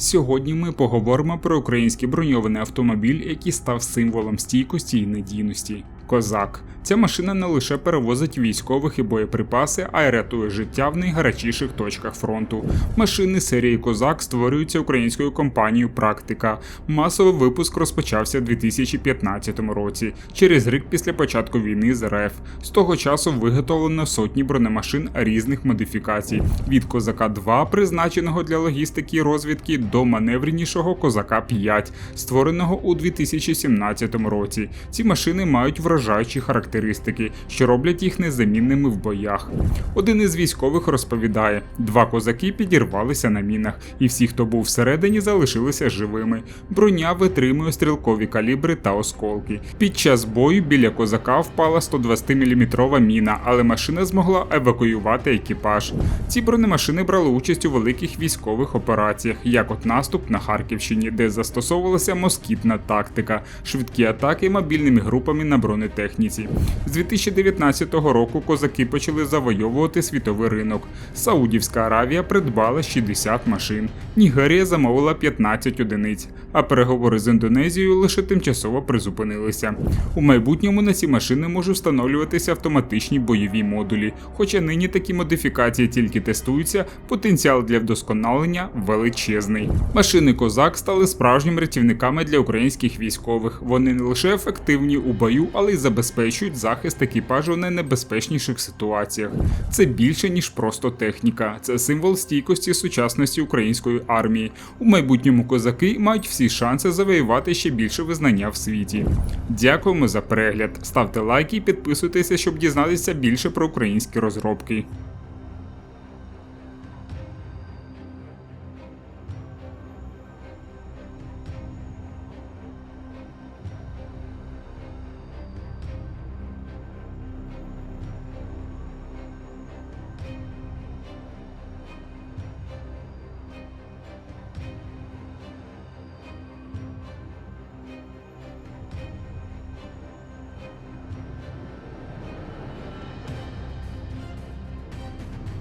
Сьогодні ми поговоримо про український броньований автомобіль, який став символом стійкості і надійності. Козак. Ця машина не лише перевозить військових і боєприпаси, а й рятує життя в найгарячіших точках фронту. Машини серії Козак створюються українською компанією Практика. Масовий випуск розпочався у 2015 році, через рік після початку війни з РФ. З того часу виготовлено сотні бронемашин різних модифікацій від Козака 2, призначеного для логістики і розвідки, до маневренішого Козака 5, створеного у 2017 році. Ці машини мають вражаючі характеристики, що роблять їх незамінними в боях. Один із військових розповідає: два козаки підірвалися на мінах, і всі, хто був всередині, залишилися живими. Броня витримує стрілкові калібри та осколки. Під час бою біля козака впала 120-мм міна, але машина змогла евакуювати екіпаж. Ці бронемашини брали участь у великих військових операціях, як от наступ на Харківщині, де застосовувалася москітна тактика, швидкі атаки мобільними групами на бронетехніці. З 2019 року козаки почали завойовувати світовий ринок. Саудівська Аравія придбала 60 машин, Нігерія замовила 15 одиниць, а переговори з Індонезією лише тимчасово призупинилися. У майбутньому на ці машини можуть встановлюватися автоматичні бойові модулі. Хоча нині такі модифікації тільки тестуються, потенціал для вдосконалення величезний. Машини Козак стали справжніми рятівниками для українських військових. Вони не лише ефективні у бою, але й забезпечують захист екіпажу на небезпечніших ситуаціях. Це більше ніж просто техніка, це символ стійкості сучасності української армії. У майбутньому козаки мають всі шанси завоювати ще більше визнання в світі. Дякуємо за перегляд. Ставте лайки і підписуйтеся, щоб дізнатися більше про українські розробки.